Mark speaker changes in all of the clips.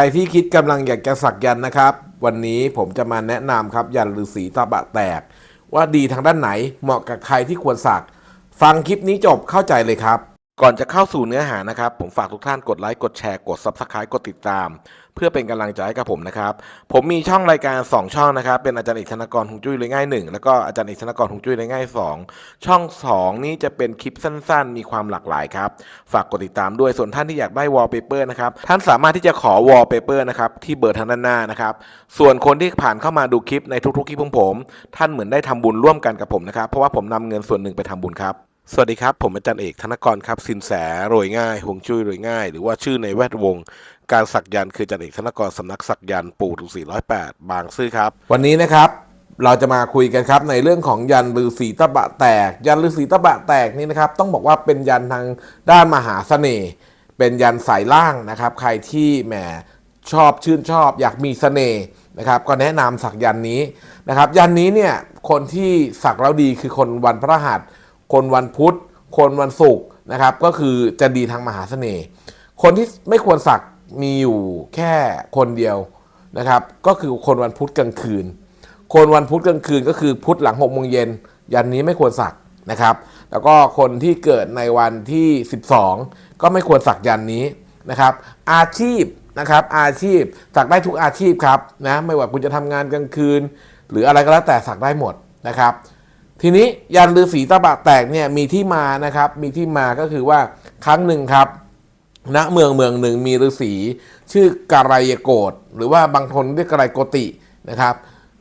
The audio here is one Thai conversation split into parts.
Speaker 1: ครที่คิดกำลังอยากจะสักยันนะครับ วันนี้ผมจะมาแนะนำครับยันฤาษีตาบะแตก ว่าดีทางด้านไหนเหมาะกับใครที่ควรสัก ฟังคลิปนี้จบเข้าใจเลยครับ ก่อนจะเข้าสู่เนื้อหานะครับ ผมฝากทุกท่านกดไลค์กดแชร์กด Subscribe กดติดตาม เพื่อเป็นกำลังใจให้กับผมนะครับ ผมมีช่องรายการ 2 ช่องนะครับ เป็นอาจารย์เอกธนกรหงจุ้ยเลยง่ายหนึ่งแล้วก็อาจารย์เอกธนกรหงจุ้ยเลยง่ายสองช่อง 2 นี้จะเป็นคลิปสั้นๆ มีความหลากหลายครับ ฝากกดติดตามด้วยส่วนท่านที่อยากได้วอลเปเปอร์นะครับ ท่านสามารถที่จะขอวอลเปเปอร์นะครับที่เบอร์ทางด้านหน้านะครับ ส่วนคนที่ผ่านเข้ามาดูคลิปในทุกๆคลิปของผม ท่านเหมือนได้ทำบุญร่วมกันกับผมนะครับ เพราะว่าผมนำเงินส่วนหนึ่งไปทำบุญครับสวัสดีครับ ผมอาจารย์เอกธนกรครับ สินแส โรยง่ายหวงจุ้ยโรยง่าย หรือว่าชื่อในแวดวง การสักยันต์คือจารย์เอกธนกรสำนักสักยันต์ปู่ถึง408บางซื่อครับ วันนี้นะครับเราจะมาคุยกันครับในเรื่องของยันฤาษีตะบะแตก ยันฤาษีตะบะแตกนี่นะครับ ต้องบอกว่าเป็นยันทางด้านมหาเสน่ห์ เป็นยันสายล่างนะครับ ใครที่แหมชอบชื่นชอบ อยากมีเสน่ห์นะครับ ก็แนะนำสักยันนี้นะครับ ยันนี้เนี่ยคนที่สักแล้วดีคือคนวันพระหัส คนวันพุธ คนวันศุกร์นะครับ ก็คือจะดีทางมหาเสน่ห์ คนที่ไม่ควรสัก มีอยู่แค่คนเดียวนะครับ ก็คือคนวันพุธกลางคืน คนวันพุธกลางคืนก็คือพุธหลังหกโมงเย็น ยันนี้ไม่ควรสักนะครับ แล้วก็คนที่เกิดในวันที่ 12 ก็ไม่ควรสักยันนี้นะครับ อาชีพนะครับ อาชีพสักได้ทุกอาชีพครับนะไม่ว่าคุณจะทำงานกลางคืน หรืออะไรก็แล้วแต่สักได้หมดนะครับ ทีนี้ยันฤาษีตะบะแตกเนี่ยมีที่มานะครับ มีที่มาก็คือว่าครั้งหนึ่งครับ ณเมืองเมืองหนึ่งมีฤาษีชื่อกรายโกฏหรือว่าบางคนเรียกกรายโกตินะครับ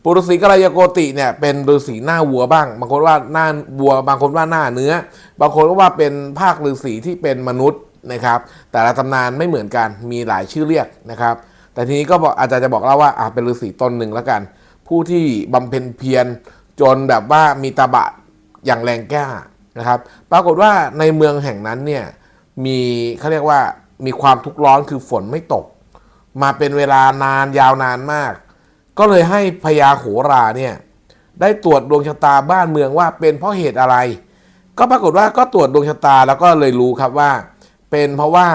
Speaker 1: ปุรุษีกรายโกติเนี่ยเป็นฤาษีหน้าวัวบ้าง บางคนว่าหน้าวัว บางคนว่าหน้าเนื้อ บางคนก็ว่าเป็นภาคฤาษีที่เป็นมนุษย์นะครับ แต่ละตำนานไม่เหมือนกันมีหลายชื่อเรียกนะครับ แต่ทีนี้ก็บอกอาจารย์จะบอกเล่าว่าอะเป็นฤาษีตนหนึ่งแล้วกัน ผู้ที่บำเพ็ญเพียรจนแบบว่ามีตาบะอย่างแรงกล้านะครับ ปรากฏว่าในเมืองแห่งนั้นเนี่ย มีเขาเรียกว่ามีความทุกข์ร้อนคือฝนไม่ตก มาเป็นเวลานานยาวนานมาก ก็เลยให้พญาโหราเนี่ยได้ตรวจดวงชะตาบ้านเมืองว่าเป็นเพราะเหตุอะไร ก็ปรากฏว่าก็ตรวจดวงชะตาแล้วก็เลยรู้ครับว่า เป็นเพราะว่า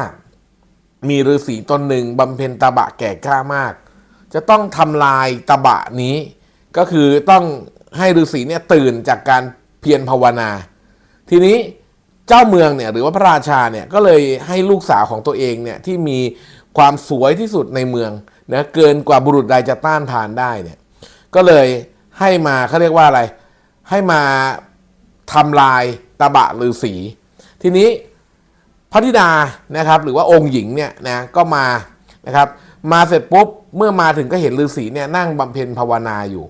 Speaker 1: มีฤาษีตนหนึ่งบำเพ็ญตาบะแก่กล้ามาก จะต้องทำลายตาบะนี้ ก็คือต้องให้ฤาษีเนี่ยตื่นจากการเพียรภาวนา ทีนี้ เจ้าเมืองเนี่ยหรือว่าพระราชาเนี่ยก็เลยให้ลูกสาวของตัวเองเนี่ยที่มีความสวยที่สุดในเมืองนะเกินกว่าบุรุษใดจะต้านทานได้เนี่ยก็เลยให้มาเขาเรียกว่าอะไร ให้มาทำลายตาบะฤาษีทีนี้พระธิดานะครับหรือว่าองค์หญิงเนี่ยนะก็มานะครับมาเสร็จปุ๊บเมื่อมาถึงก็เห็นฤาษีเนี่ยนั่งบำเพ็ญภาวนาอยู่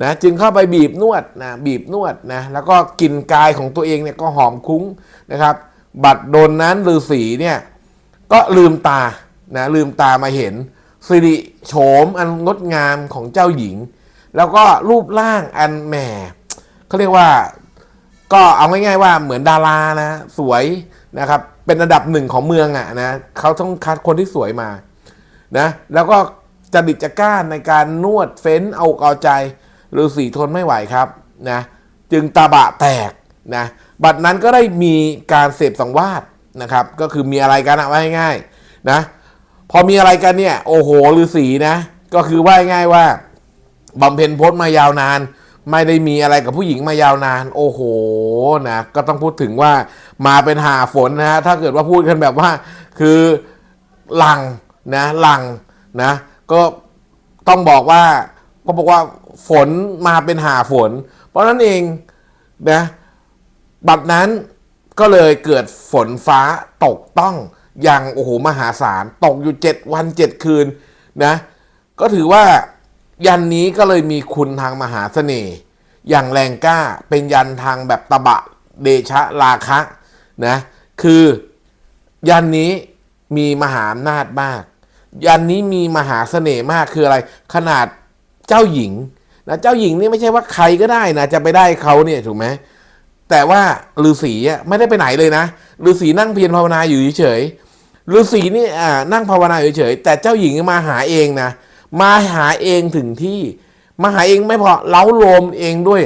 Speaker 1: นะจึงเข้าไปบีบนวดนะบีบนวดนะแล้วก็กลินกายของตัวเองเนี่ยก็หอมคุ้งนะครับ บัดโดนนั้นฤาษีเนี่ยก็ลืมตานะลืมตามาเห็นสิริโฉมอันงดงามของเจ้าหญิง แล้วก็รูปร่างอันแหมเขาเรียกว่าก็เอาง่ายๆว่าเหมือนดารานะสวยนะครับเป็นอันดับหนึ่งของเมืองอะนะเขาต้องคัดคนที่สวยมานะแล้วก็จดิตจะกล้ารในการนวดเฟ้นเอากเอาใจ ฤาษีทนไม่ไหวครับนะจึงตาบะแตกนะบัดนั้นก็ได้มีการเสพสังวาสนะครับ ก็คือมีอะไรกันอะว่าง่ายๆนะพอมีอะไรกันเนี่ยโอ้โหฤาษีนะก็คือว่าง่ายว่าบำเพ็ญพจน์มายาวนาน ไม่ได้มีอะไรกับผู้หญิงมายาวนาน โอ้โหนะก็ต้องพูดถึงว่ามาเป็นหาฝนนะฮะถ้าเกิดว่าพูดกันแบบว่า คือหลังนะหลังนะก็ต้องบอกว่าก็บอกว่า ฝนมาเป็นหาฝน เพราะนั้นเองนะบัดนั้นก็เลยเกิดฝนฟ้าตกต้องอย่างโอ้โหมหาศาลตกอยู่เจ็ดวันเจ็ดคืนนะก็ถือว่ายันนี้ก็เลยมีคุณทางมหาเสน่ห์อย่างแรงกล้าเป็นยันทางแบบตะบะเดชะราคะนะคือยันนี้มีมหาอำนาจมาก ยันนี้มีมหาเสน่ห์มากคืออะไร ขนาดเจ้าหญิง นะเจ้าหญิงนี่ไม่ใช่ว่าใครก็ได้นะจะไปได้เขาเนี่ยถูกไหมแต่ว่าฤาษีไม่ได้ไปไหนเลยนะฤาษีนั่งเพียรภาวนาอยู่เฉยฤาษีนี่อ่านั่งภาวนาอยู่เฉยแต่เจ้าหญิงมาหาเองนะมาหาเองถึงที่ มาหาเองไม่พอเล้าโลมเองด้วย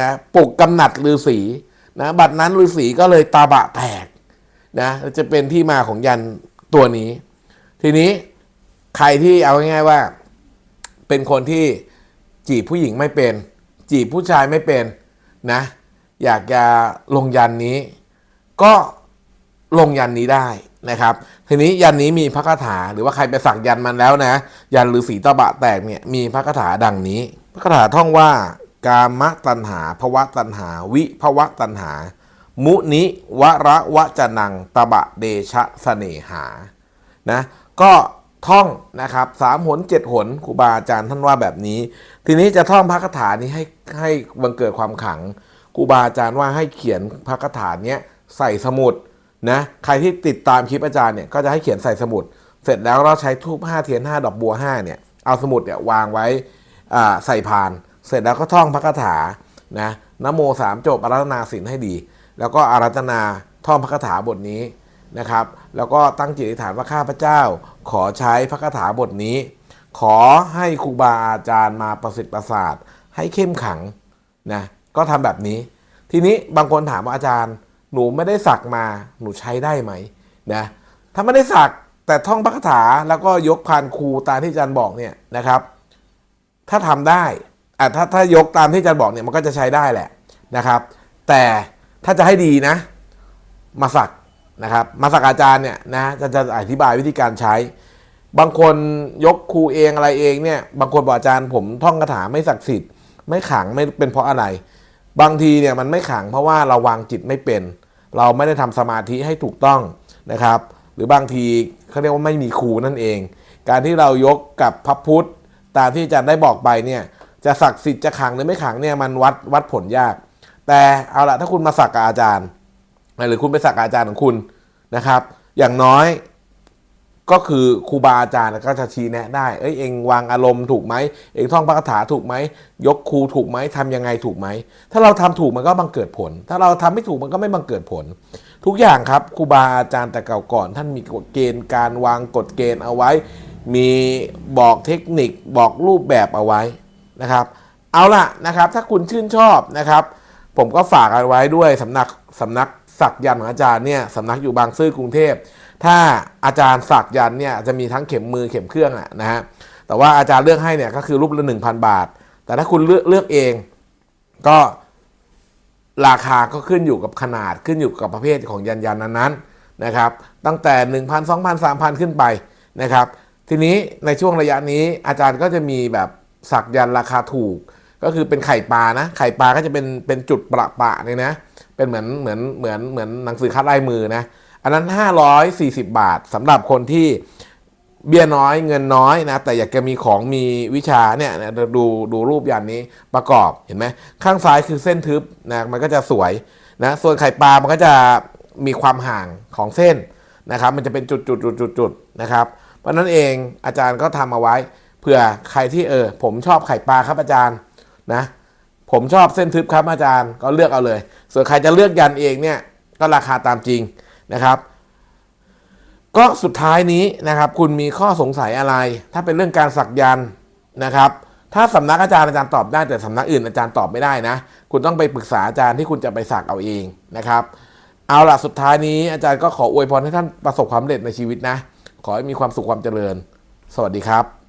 Speaker 1: นะปลุกกำหนัดฤาษีนะบัดนั้นฤาษีก็เลยตาบะแตกนะจะเป็นที่มาของยันตัวนี้ ทีนี้ใครที่เอาง่ายๆว่า เป็นคนที่ จีบผู้หญิงไม่เป็น จีบผู้ชายไม่เป็นนะ อยากจะลงยันนี้ ก็ลงยันนี้ได้นะครับ ทีนี้ยันนี้มีพระคาถาหรือว่าใครไปสักยันมันแล้วนะ ยันหรือสีตะบะแตกเนี่ยมีพระคาถาดังนี้ พระคาถาท่องว่ากามตัณหาภวะตัณหา วิภวะตัณหา มุนิวระวะจนังตะบะเดชะเสนหานะก็ ท่องนะครับสามหนเจ็ดหนครูบาอาจารย์ท่านว่าแบบนี้ ทีนี้จะท่องพระคาถานี้ให้ให้บังเกิดความขังครูบาอาจารย์ว่าให้เขียนพระคาถาเนี้ยใส่สมุดนะใครที่ติดตามคลิปอาจารย์เนี่ยก็จะให้เขียนใส่สมุด เสร็จแล้วเราใช้ทูบห้าเทียนห้าดอกบัวห้าเนี่ยเอาสมุดเนี่ยวางไว้อ่าใส่พาน เสร็จแล้วก็ท่องพระคาถานะนะโมสามจบอารัตนาศีลให้ดี แล้วก็อารัตนาท่องพระคาถาบทนี้นะครับ แล้วก็ตั้งจิตอธิษฐานว่าข้าพเจ้า ขอใช้พระคาถาบทนี้ ขอให้ครูบาอาจารย์มาประสิทธิ์ประสาทให้เข้มขังนะก็ทำแบบนี้ ทีนี้บางคนถามว่าอาจารย์ หนูไม่ได้สักมาหนูใช้ได้ไหมนะถ้าไม่ได้สักแต่ท่องพระคาถาแล้วก็ยกพานครูตามที่อาจารย์บอกเนี่ยนะครับ ถ้าทำได้อะถ้าถ้ายกตามที่อาจารย์บอกเนี่ยมันก็จะใช้ได้แหละนะครับ แต่ถ้าจะให้ดีนะ มาสัก นะครับมาสักอาจารย์เนี่ยนะจะจะอธิบายวิธีการใช้ บางคนยกครูเองอะไรเองเนี่ยบางคนบอกอาจารย์ผมท่องคาถาไม่ศักดิ์สิทธิ์ไม่ขังไม่เป็นเพราะอะไร บางทีเนี่ยมันไม่ขังเพราะว่าเราวางจิตไม่เป็น เราไม่ได้ทำสมาธิให้ถูกต้องนะครับ หรือบางทีเขาเรียกว่าไม่มีครูนั่นเอง การที่เรายกกับพระพุทธตามที่อาจารย์ได้บอกไปเนี่ยจะศักดิ์สิทธิ์จะขังหรือไม่ขังเนี่ยมันวัดวัดผลยาก แต่เอาละถ้าคุณมาสักกับอาจารย์ หรือคุณไปสักอาจารย์ของคุณนะครับ อย่างน้อยก็คือครูบาอาจารย์ก็จะชี้แนะได้ เอ้ยเองวางอารมณ์ถูกไหม เองท่องพระคาถาถูกไหม ยกครูถูกไหมทำยังไงถูกไหม ถ้าเราทำถูกมันก็บังเกิดผล ถ้าเราทำไม่ถูกมันก็ไม่บังเกิดผล ทุกอย่างครับครูบาอาจารย์แต่เก่าก่อน ท่านมีกฎเกณฑ์การวางกฎเกณฑ์เอาไว้ มีบอกเทคนิคบอกรูปแบบเอาไว้นะครับ เอาล่ะนะครับ ถ้าคุณชื่นชอบนะครับ ผมก็ฝากเอาไว้ด้วยสำนักสำนัก สักยันต์ของอาจารย์เนี่ยสำนักอยู่บางซื่อกรุงเทพ ถ้าอาจารย์สักยันต์เนี่ยจะมีทั้งเข็มมือเข็มเครื่องอะนะฮะแต่ว่าอาจารย์เลือกให้เนี่ยก็คือรูปละ1,000 บาท แต่ถ้าคุณเลือกเลือกเองก็ราคาก็ขึ้นอยู่กับขนาดขึ้นอยู่กับประเภทของยันยันนั้นๆนะครับ ตั้งแต่ 1,000 2,000 3,000 ขึ้นไปนะครับ ทีนี้ในช่วงระยะนี้อาจารย์ก็จะมีแบบสักยันต์ราคาถูก ก็คือเป็นไข่ปลานะ ไข่ปลาก็จะเป็นเป็นจุดประปะเนี่ยนะ เป็นเหมือนเหมือนเหมือนเหมือนหนังสือคัดลายมือนะ อันนั้น 540 บาทสำหรับคนที่เบี้ยน้อยเงินน้อยนะ แต่อยากจะมีของมีวิชาเนี่ยดูดูรูปยันนี้ประกอบเห็นไหมข้างซ้ายคือเส้นทึบนะมันก็จะสวยนะ ส่วนไข่ปลามันก็จะมีความห่างของเส้นนะครับ มันจะเป็นจุดจุดจุดจุดจุดนะครับ เพราะนั้นเองอาจารย์ก็ทำเอาไว้เผื่อใครที่เออผมชอบไข่ปลาครับอาจารย์ นะผมชอบเส้นทึบครับอาจารย์ก็เลือกเอาเลย ส่วนใครจะเลือกยันเองเนี่ยก็ราคาตามจริงนะครับ ก็สุดท้ายนี้นะครับ คุณมีข้อสงสัยอะไร ถ้าเป็นเรื่องการสักยันนะครับ ถ้าสำนักอาจารย์อาจารย์ตอบได้แต่สำนักอื่นอาจารย์ตอบไม่ได้นะ คุณต้องไปปรึกษาอาจารย์ที่คุณจะไปสักเอาเองนะครับ เอาล่ะสุดท้ายนี้อาจารย์ก็ขออวยพรให้ท่านประสบความสำเร็จในชีวิตนะ ขอให้มีความสุขความเจริญ สวัสดีครับ